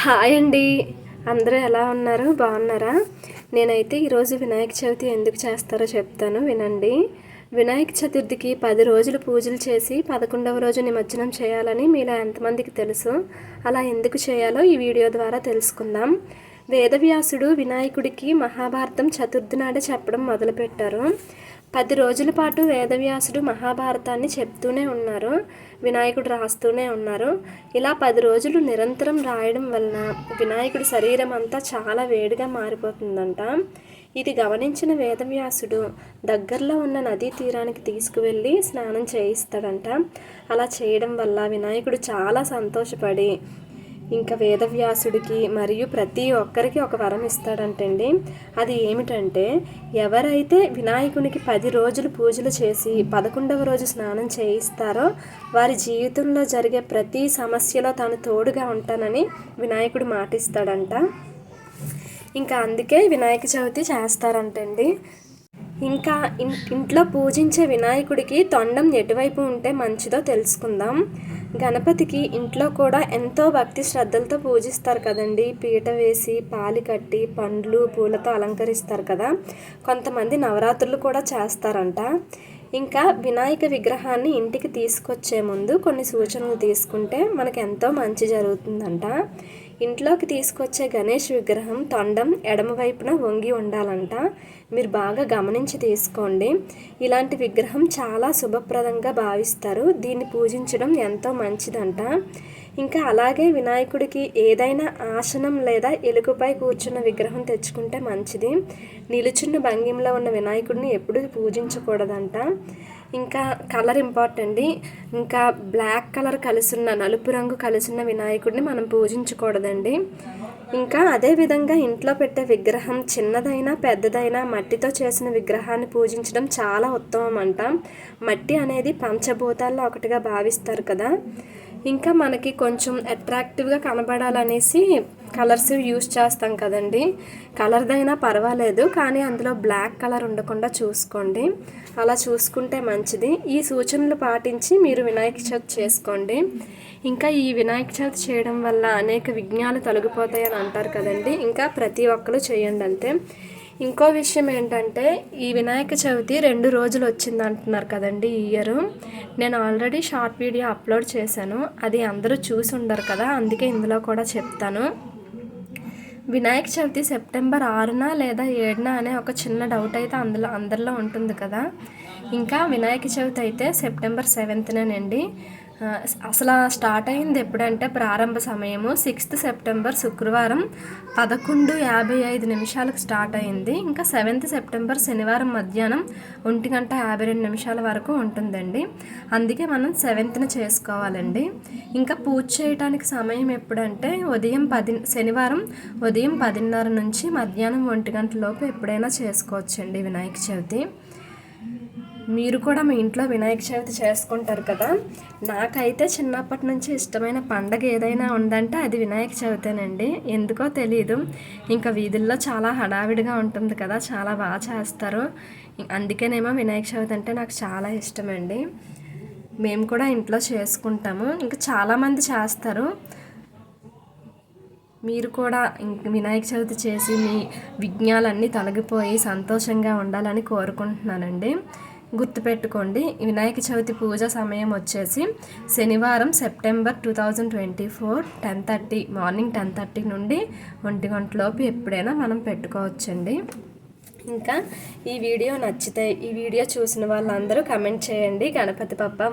Hi అండి. అందరూ ఎలా ఉన్నారు? బాగున్నారా? నేనైతే ఈరోజు వినాయక చవితి ఎందుకు చేస్తారో చెప్తాను. వినండి. వినాయక చతుర్థికి పది రోజులు పూజలు చేసి పదకొండవ రోజు నిమజ్జనం చేయాలని మీలో ఎంతమందికి తెలుసు? అలా ఎందుకు చేయాలో ఈ వీడియో ద్వారా తెలుసుకుందాం. వేదవ్యాసుడు వినాయకుడికి మహాభారతం చతుర్థి నాడే చెప్పడం మొదలుపెట్టారు. పది రోజుల పాటు వేదవ్యాసుడు మహాభారతాన్ని చెప్తూనే ఉన్నారు వినాయకుడు రాస్తూనే ఉన్నారు. ఇలా పది రోజులు నిరంతరం రాయడం వలన వినాయకుడి శరీరం అంతా చాలా వేడిగా మారిపోతుందంట. ఇది గమనించిన వేదవ్యాసుడు దగ్గరలో ఉన్న నదీ తీరానికి తీసుకువెళ్ళి స్నానం చేయిస్తాడంట. అలా చేయడం వల్ల వినాయకుడు చాలా సంతోషపడి ఇంకా వేదవ్యాసుడికి మరియు ప్రతి ఒక్కరికి ఒక వరం ఇస్తాడంటండి. అది ఏమిటంటే ఎవరైతే వినాయకునికి పది రోజులు పూజలు చేసి పదకొండవ రోజు స్నానం చేయిస్తారో వారి జీవితంలో జరిగే ప్రతి సమస్యలో తాను తోడుగా ఉంటానని వినాయకుడు మాటిస్తాడంట. ఇంకా అందుకే వినాయక చవితి చేస్తారంటండి. ఇంకా ఇంట్లో పూజించే వినాయకుడికి తొండం ఎటువైపు ఉంటే మంచిదో తెలుసుకుందాం. గణపతికి ఇంట్లో కూడా ఎంతో భక్తి శ్రద్ధలతో పూజిస్తారు కదండి. పీట వేసి పాలి కట్టి పండ్లు పూలతో అలంకరిస్తారు కదా. కొంతమంది నవరాత్రులు కూడా చేస్తారంట. ఇంకా వినాయక విగ్రహాన్ని ఇంటికి తీసుకొచ్చే ముందు కొన్ని సూచనలు తీసుకుంటే మనకు ఎంతో మంచి జరుగుతుందంట. ఇంట్లోకి తీసుకొచ్చే గణేష్ విగ్రహం తొండం ఎడమవైపున వంగి ఉండాలంట. మీరు బాగా గమనించి తీసుకోండి. ఇలాంటి విగ్రహం చాలా శుభప్రదంగా భావిస్తారు. దీన్ని పూజించడం ఎంతో మంచిదంట. ఇంకా అలాగే వినాయకుడికి ఏదైనా ఆసనం లేదా ఎలుకపై కూర్చున్న విగ్రహం తెచ్చుకుంటే మంచిది. నిలుచున్న భంగిమలో ఉన్న వినాయకుడిని ఎప్పుడు పూజించకూడదంట. ఇంకా కలర్ ఇంపార్టెంట్ ఇంకా బ్లాక్ కలర్ కలిసిన నలుపు రంగు కలిసిన వినాయకుడిని మనం పూజించకూడదండి. ఇంకా అదేవిధంగా ఇంట్లో పెట్టే విగ్రహం చిన్నదైనా పెద్దదైనా మట్టితో చేసిన విగ్రహాన్ని పూజించడం చాలా ఉత్తమం అంట మట్టి అనేది పంచభూతాల్లో ఒకటిగా భావిస్తారు కదా. ఇంకా మనకి కొంచెం అట్రాక్టివ్గా కనబడాలనేసి కలర్స్ యూస్ చేస్తాం కదండి. కలర్దైనా పర్వాలేదు కానీ అందులో బ్లాక్ కలర్ ఉండకుండా చూసుకోండి. అలా చూసుకుంటే మంచిది. ఈ సూచనలు పాటించి మీరు వినాయక చవితి చేసుకోండి. ఇంకా ఈ వినాయక చవితి చేయడం వల్ల అనేక విఘ్నాలు తొలగిపోతాయని అంటారు కదండి. ఇంకా ప్రతి ఒక్కరు చేయండి అంతే. ఇంకో విషయం ఏంటంటే ఈ వినాయక చవితి రెండు రోజులు వచ్చింది అంటున్నారు కదండి ఈ ఇయర్. నేను ఆల్రెడీ షార్ట్ వీడియో అప్లోడ్ చేశాను. అది అందరూ చూసి ఉండరు కదా అందుకే ఇందులో కూడా చెప్తాను. వినాయక చవితి సెప్టెంబర్ ఆరున లేదా ఏడున అనే ఒక చిన్న డౌట్ అయితే అందులో అందరిలో ఉంటుంది కదా. ఇంకా వినాయక చవితి అయితే సెప్టెంబర్ సెవెంత్నేనండి అసలు స్టార్ట్ అయింది ఎప్పుడంటే ప్రారంభ సమయము సిక్స్త్ సెప్టెంబర్ శుక్రవారం పదకొండు యాభై ఐదు నిమిషాలకు స్టార్ట్ అయింది. ఇంకా సెవెంత్ సెప్టెంబర్ శనివారం మధ్యాహ్నం ఒంటి గంట యాభై రెండు నిమిషాల వరకు ఉంటుందండి. అందుకే మనం సెవెంత్న చేసుకోవాలండి. ఇంకా పూజ చేయడానికి సమయం ఎప్పుడంటే ఉదయం పది శనివారం ఉదయం పదిన్నర నుంచి మధ్యాహ్నం ఒంటి గంట లోపు ఎప్పుడైనా చేసుకోవచ్చండి వినాయక చవితి. మీరు కూడా మీ ఇంట్లో వినాయక చవితి చేసుకుంటారు కదా? నాకైతే చిన్నప్పటి నుంచి ఇష్టమైన పండగ ఏదైనా ఉందంటే అది వినాయక చవితేనండి. ఎందుకో తెలియదు ఇంకా వీధుల్లో చాలా హడావిడిగా ఉంటుంది కదా చాలా బాగా చేస్తారు. అందుకేనేమో వినాయక చవితి అంటే నాకు చాలా ఇష్టమండి. మేము కూడా ఇంట్లో చేసుకుంటాము. ఇంకా చాలామంది చేస్తారు. మీరు కూడా వినాయక చవితి చేసి మీ విజ్ఞాలన్నీ తొలగిపోయి సంతోషంగా ఉండాలని కోరుకుంటున్నానండి. గుర్తుపెట్టుకోండి. వినాయక చవితి పూజ సమయం వచ్చేసి శనివారం September two thousand twenty four ten thirty morning ten thirty నుండి ఒంటి గంటలోపు ఎప్పుడైనా మనం పెట్టుకోవచ్చండి. ఇంకా ఈ వీడియో నచ్చితే ఈ వీడియో చూసిన వాళ్ళందరూ కమెంట్ చేయండి. గణపతి పప్ప